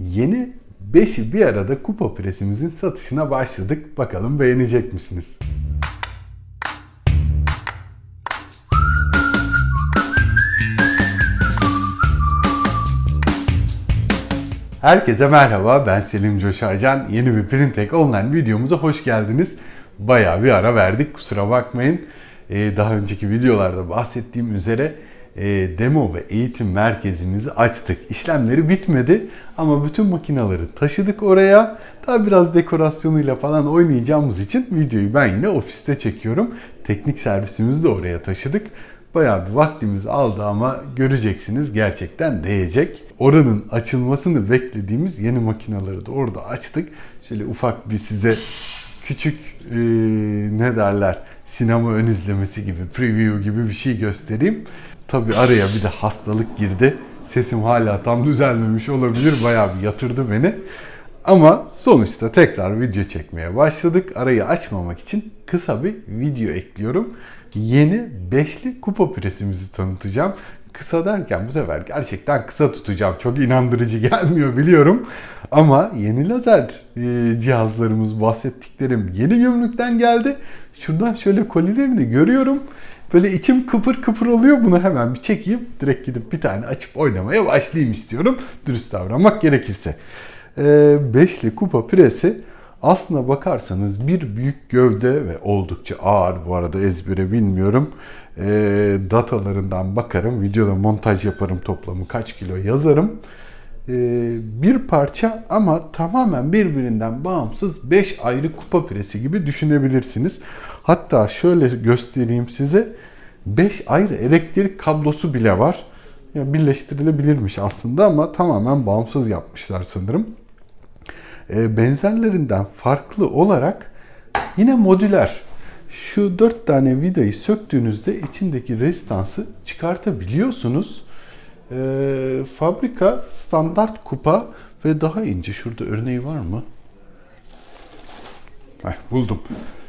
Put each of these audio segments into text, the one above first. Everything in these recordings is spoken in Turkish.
Yeni 5'i bir arada kupa presimizin satışına başladık. Bakalım beğenecek misiniz? Herkese merhaba, ben Selim Coşarcan. Yeni bir Printek Online videomuza hoş geldiniz. Bayağı bir ara verdik, kusura bakmayın. Ee, daha önceki videolarda bahsettiğim üzere demo ve eğitim merkezimizi açtık. İşlemleri bitmedi ama bütün makinaları taşıdık oraya. Daha biraz dekorasyonuyla falan oynayacağımız için videoyu ben yine ofiste çekiyorum. Teknik servisimizi de oraya taşıdık. Bayağı bir vaktimiz aldı ama göreceksiniz gerçekten değecek. Oranın açılmasını beklediğimiz yeni makinaları da orada açtık. Şöyle ufak bir size küçük e, ne derler sinema ön izlemesi gibi preview gibi bir şey göstereyim. Tabi araya bir de hastalık girdi. Sesim hala tam düzelmemiş olabilir. Bayağı bir yatırdı beni. Ama sonuçta tekrar video çekmeye başladık. Arayı açmamak için kısa bir video ekliyorum. Yeni beşli kupa presimizi tanıtacağım. Kısa derken bu sefer gerçekten kısa tutacağım. Çok inandırıcı gelmiyor biliyorum. Ama yeni lazer e, cihazlarımız bahsettiklerim yeni gümrükten geldi. Şuradan şöyle kolilerini görüyorum. Böyle içim kıpır kıpır oluyor. Bunu hemen bir çekeyim. Direkt gidip bir tane açıp oynamaya başlayayım istiyorum. Dürüst davranmak gerekirse. Ee, beşli kupa presi aslına bakarsanız bir büyük gövde ve oldukça ağır. Bu arada ezbere bilmiyorum. Ee, datalarından bakarım. Videoda montaj yaparım toplamı kaç kilo yazarım. Ee, bir parça ama tamamen birbirinden bağımsız 5 ayrı kupa presi gibi düşünebilirsiniz. Hatta şöyle göstereyim size. 5 ayrı elektrik kablosu bile var. Ya birleştirilebilirmiş aslında ama tamamen bağımsız yapmışlar sanırım. E, benzerlerinden farklı olarak yine modüler. Şu 4 tane vidayı söktüğünüzde içindeki rezistansı çıkartabiliyorsunuz. E, fabrika standart kupa ve daha ince. Şurada örneği var mı? Heh, buldum.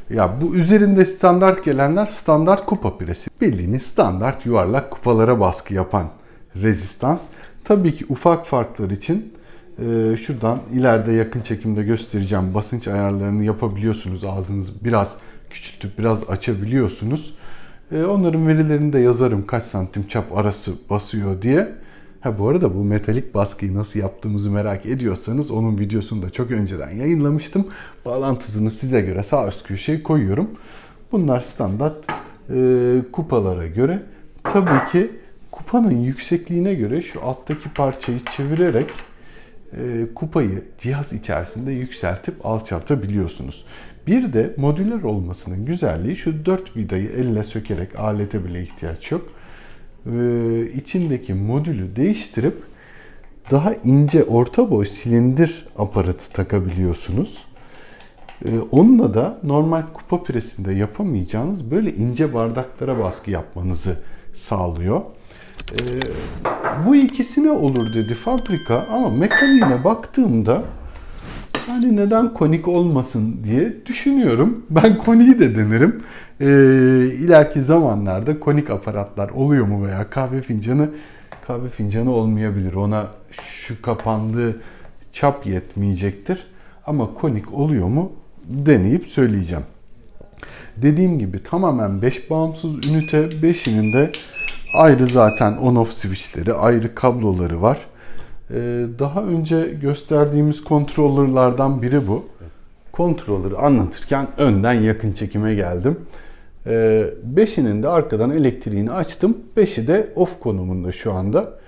Ya bu üzerinde standart gelenler standart kupa piresi. Bildiğiniz standart yuvarlak kupalara baskı yapan rezistans. Tabii ki ufak farklar için e, şuradan ileride yakın çekimde göstereceğim basınç ayarlarını yapabiliyorsunuz. Ağzınızı biraz küçültüp biraz açabiliyorsunuz. E, onların verilerini de yazarım kaç santim çap arası basıyor diye. Ha bu arada bu metalik baskıyı nasıl yaptığımızı merak ediyorsanız onun videosunu da çok önceden yayınlamıştım. Bağlantısını size göre sağ üst köşeye koyuyorum. Bunlar standart e, kupalara göre. Tabii ki kupanın yüksekliğine göre şu alttaki parçayı çevirerek e, kupayı cihaz içerisinde yükseltip alçaltabiliyorsunuz. Bir de modüler olmasının güzelliği şu dört vidayı elle sökerek alete bile ihtiyaç yok. E, içindeki modülü değiştirip daha ince orta boy silindir aparatı takabiliyorsunuz. E, onunla da normal kupa presinde yapamayacağınız böyle ince bardaklara baskı yapmanızı sağlıyor. Ee, bu ikisine olur dedi fabrika ama mekaniğine baktığımda hani neden konik olmasın diye düşünüyorum. Ben koniği de denerim. Ee, ileriki zamanlarda konik aparatlar oluyor mu veya kahve fincanı kahve fincanı olmayabilir. Ona şu kapandığı çap yetmeyecektir. Ama konik oluyor mu deneyip söyleyeceğim. Dediğim gibi tamamen 5 bağımsız ünite 5'inin de Ayrı zaten on-off switchleri, ayrı kabloları var. Ee, daha önce gösterdiğimiz kontrollerlerden biri bu. Kontrolleri anlatırken önden yakın çekime geldim. Ee, beşinin de arkadan elektriğini açtım. Beşi de off konumunda şu anda.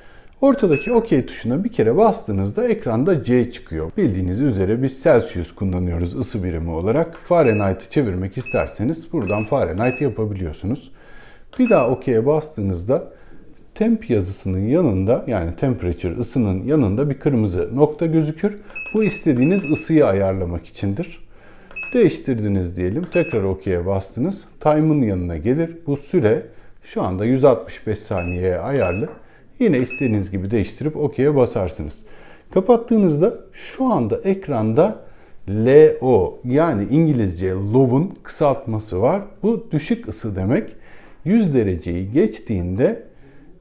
Ortadaki OK tuşuna bir kere bastığınızda ekranda C çıkıyor. Bildiğiniz üzere biz Celsius kullanıyoruz ısı birimi olarak. Fahrenheit'i çevirmek isterseniz buradan Fahrenheit yapabiliyorsunuz. Bir daha OK'ye bastığınızda temp yazısının yanında yani temperature ısının yanında bir kırmızı nokta gözükür. Bu istediğiniz ısıyı ayarlamak içindir. Değiştirdiniz diyelim. Tekrar OK'ye bastınız. Time'ın yanına gelir. Bu süre şu anda 165 saniyeye ayarlı. Yine istediğiniz gibi değiştirip OK'ye basarsınız. Kapattığınızda şu anda ekranda LO yani İngilizce low'un kısaltması var. Bu düşük ısı demek. 100 dereceyi geçtiğinde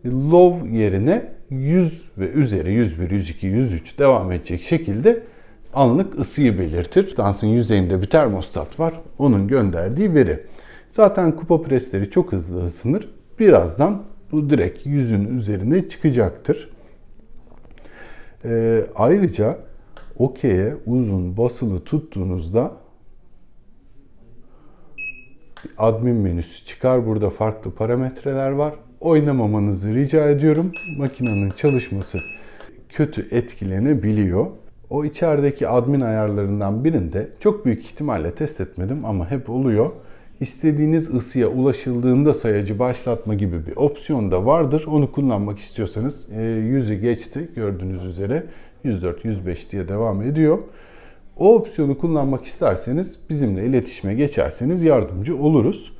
low yerine 100 ve üzeri 101, 102, 103 devam edecek şekilde anlık ısıyı belirtir. Stansın yüzeyinde bir termostat var. Onun gönderdiği veri. Zaten kupa presleri çok hızlı ısınır. Birazdan bu direkt yüzün üzerine çıkacaktır. Ee, ayrıca OK'ye uzun basılı tuttuğunuzda admin menüsü çıkar. Burada farklı parametreler var. Oynamamanızı rica ediyorum. Makinenin çalışması kötü etkilenebiliyor. O içerideki admin ayarlarından birinde çok büyük ihtimalle test etmedim ama hep oluyor. İstediğiniz ısıya ulaşıldığında sayacı başlatma gibi bir opsiyon da vardır. Onu kullanmak istiyorsanız e, yüzü geçti gördüğünüz üzere 104-105 diye devam ediyor. O opsiyonu kullanmak isterseniz bizimle iletişime geçerseniz yardımcı oluruz.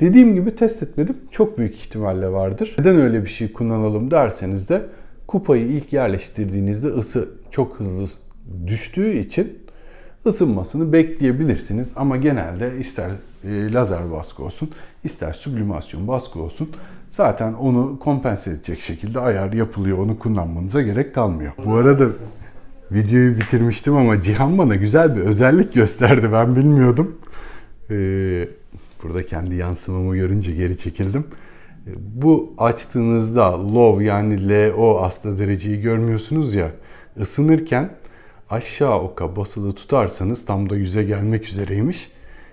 Dediğim gibi test etmedim. Çok büyük ihtimalle vardır. Neden öyle bir şey kullanalım derseniz de kupayı ilk yerleştirdiğinizde ısı çok hızlı düştüğü için ısınmasını bekleyebilirsiniz. Ama genelde ister e, lazer baskı olsun, ister sublimasyon baskı olsun zaten onu kompense edecek şekilde ayar yapılıyor. Onu kullanmanıza gerek kalmıyor. Bu arada videoyu bitirmiştim ama Cihan bana güzel bir özellik gösterdi. Ben bilmiyordum. Ee, burada kendi yansımamı görünce geri çekildim. Ee, Bu açtığınızda low yani LO hasta dereceyi görmüyorsunuz ya ısınırken aşağı oka basılı tutarsanız tam da yüze gelmek üzereymiş.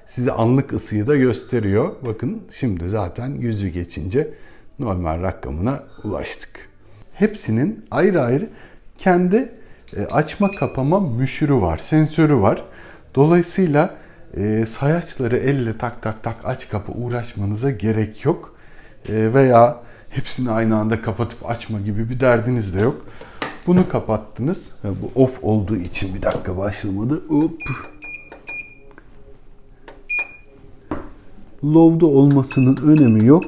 Size anlık ısıyı da gösteriyor. Bakın şimdi zaten yüzü geçince normal rakamına ulaştık. Hepsinin ayrı ayrı kendi e, açma kapama müşürü var, sensörü var. Dolayısıyla e, sayaçları elle tak tak tak aç kapa uğraşmanıza gerek yok. E, veya hepsini aynı anda kapatıp açma gibi bir derdiniz de yok. Bunu kapattınız. Bu off olduğu için bir dakika başlamadı. Hop. Low'da olmasının önemi yok.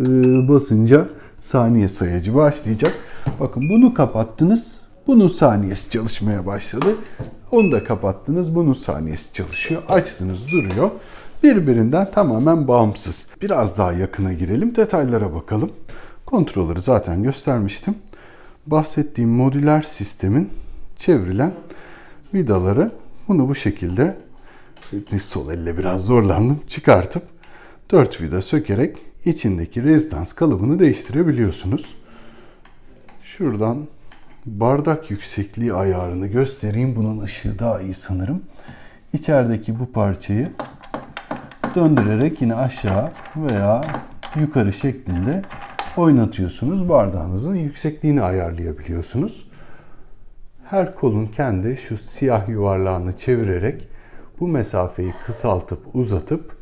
Ee, basınca saniye sayacı başlayacak. Bakın bunu kapattınız. Bunun saniyesi çalışmaya başladı. Onu da kapattınız. Bunun saniyesi çalışıyor. Açtınız duruyor. Birbirinden tamamen bağımsız. Biraz daha yakına girelim. Detaylara bakalım. Kontrolleri zaten göstermiştim. Bahsettiğim modüler sistemin çevrilen vidaları bunu bu şekilde sol elle biraz zorlandım çıkartıp 4 vida sökerek içindeki rezidans kalıbını değiştirebiliyorsunuz. Şuradan bardak yüksekliği ayarını göstereyim. Bunun ışığı daha iyi sanırım. İçerideki bu parçayı döndürerek yine aşağı veya yukarı şeklinde oynatıyorsunuz. Bardağınızın yüksekliğini ayarlayabiliyorsunuz. Her kolun kendi şu siyah yuvarlağını çevirerek bu mesafeyi kısaltıp uzatıp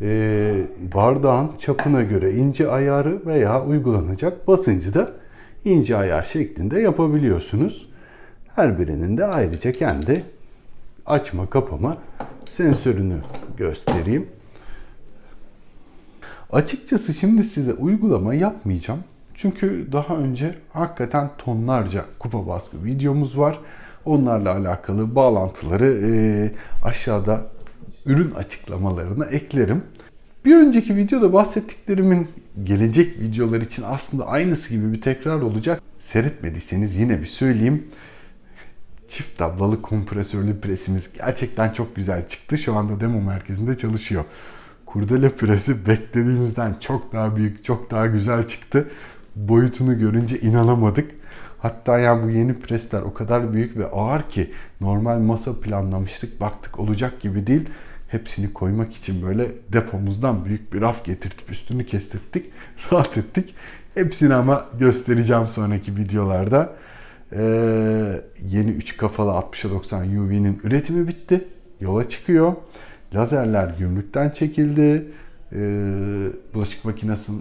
e, bardağın çapına göre ince ayarı veya uygulanacak basıncı da ince ayar şeklinde yapabiliyorsunuz. Her birinin de ayrıca kendi açma kapama sensörünü göstereyim. Açıkçası şimdi size uygulama yapmayacağım. Çünkü daha önce hakikaten tonlarca kupa baskı videomuz var. Onlarla alakalı bağlantıları aşağıda ürün açıklamalarına eklerim. Bir önceki videoda bahsettiklerimin gelecek videolar için aslında aynısı gibi bir tekrar olacak. Seyretmediyseniz yine bir söyleyeyim. Çift tablalı kompresörlü presimiz gerçekten çok güzel çıktı. Şu anda demo merkezinde çalışıyor. Kurdele presi beklediğimizden çok daha büyük, çok daha güzel çıktı. Boyutunu görünce inanamadık. Hatta ya bu yeni presler o kadar büyük ve ağır ki normal masa planlamıştık. Baktık olacak gibi değil. Hepsini koymak için böyle depomuzdan büyük bir raf getirtip üstünü kestirttik. Rahat ettik. Hepsini ama göstereceğim sonraki videolarda. Ee, yeni 3 kafalı 60'a 90 UV'nin üretimi bitti. Yola çıkıyor. Lazerler gümrükten çekildi. Ee, bulaşık makinesine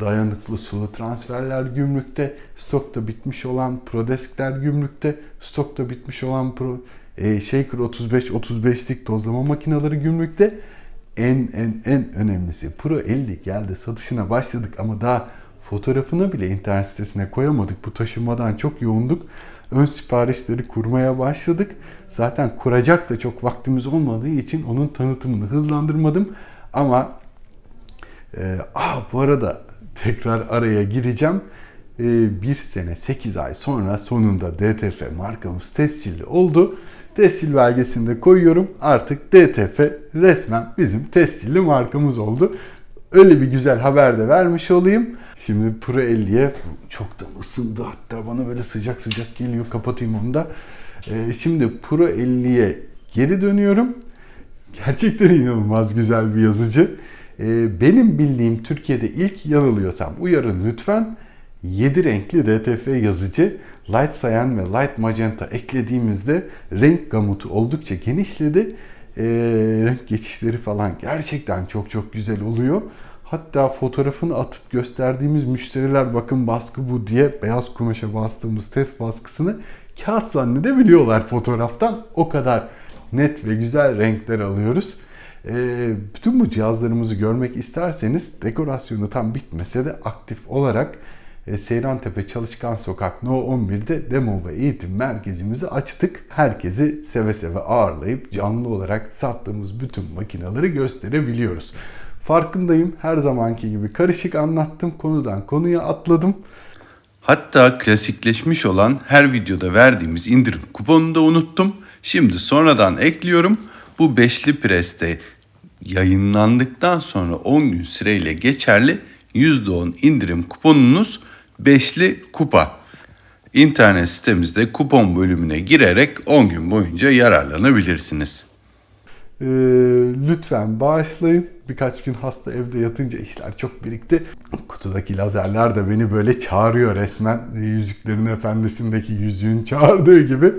dayanıklı sulu transferler gümrükte. Stokta bitmiş olan Prodeskler gümrükte. Stokta bitmiş olan Pro, e, Shaker 35 35'lik tozlama makineleri gümrükte. En en en önemlisi Pro 50 geldi satışına başladık ama daha fotoğrafını bile internet sitesine koyamadık. Bu taşınmadan çok yoğunduk. Ön siparişleri kurmaya başladık. Zaten kuracak da çok vaktimiz olmadığı için onun tanıtımını hızlandırmadım. Ama e, ah bu arada tekrar araya gireceğim. Ee, bir sene 8 ay sonra sonunda DTF markamız tescilli oldu. Tescil belgesini de koyuyorum. Artık DTF resmen bizim tescilli markamız oldu. Öyle bir güzel haber de vermiş olayım. Şimdi Pro 50'ye çok da ısındı hatta bana böyle sıcak sıcak geliyor. Kapatayım onu da. Ee, şimdi Pro 50'ye geri dönüyorum. Gerçekten inanılmaz güzel bir yazıcı. Ee, benim bildiğim Türkiye'de ilk yanılıyorsam uyarın lütfen. 7 renkli DTF yazıcı Light Cyan ve Light Magenta eklediğimizde renk gamutu oldukça genişledi. Ee, renk geçişleri falan gerçekten çok çok güzel oluyor. Hatta fotoğrafını atıp gösterdiğimiz müşteriler bakın baskı bu diye beyaz kumaşa bastığımız test baskısını kağıt zannedebiliyorlar fotoğraftan. O kadar net ve güzel renkler alıyoruz. Ee, bütün bu cihazlarımızı görmek isterseniz dekorasyonu tam bitmese de aktif olarak e, Seyrantepe Çalışkan Sokak No 11'de demo ve eğitim merkezimizi açtık. Herkesi seve seve ağırlayıp canlı olarak sattığımız bütün makineleri gösterebiliyoruz. Farkındayım her zamanki gibi karışık anlattım konudan konuya atladım. Hatta klasikleşmiş olan her videoda verdiğimiz indirim kuponunu da unuttum. Şimdi sonradan ekliyorum. Bu beşli preste yayınlandıktan sonra 10 gün süreyle geçerli %10 indirim kuponunuz beşli kupa. İnternet sitemizde kupon bölümüne girerek 10 gün boyunca yararlanabilirsiniz. Ee, lütfen bağışlayın. Birkaç gün hasta evde yatınca işler çok birikti. Kutudaki lazerler de beni böyle çağırıyor resmen. Yüzüklerin Efendisi'ndeki yüzüğün çağırdığı gibi.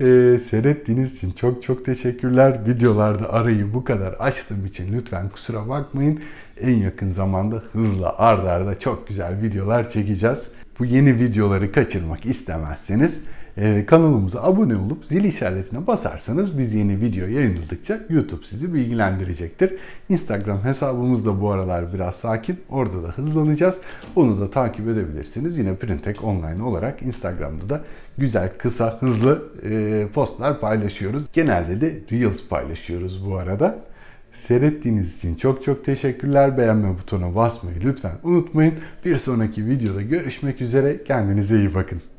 Ee, seyrettiğiniz için çok çok teşekkürler. Videolarda arayı bu kadar açtığım için lütfen kusura bakmayın. En yakın zamanda hızla ardarda arda çok güzel videolar çekeceğiz. Bu yeni videoları kaçırmak istemezseniz ee, kanalımıza abone olup zil işaretine basarsanız biz yeni video yayınladıkça YouTube sizi bilgilendirecektir. Instagram hesabımız da bu aralar biraz sakin. Orada da hızlanacağız. Onu da takip edebilirsiniz. Yine Printek Online olarak Instagram'da da güzel, kısa, hızlı e, postlar paylaşıyoruz. Genelde de Reels paylaşıyoruz bu arada. Seyrettiğiniz için çok çok teşekkürler. Beğenme butonuna basmayı lütfen unutmayın. Bir sonraki videoda görüşmek üzere. Kendinize iyi bakın.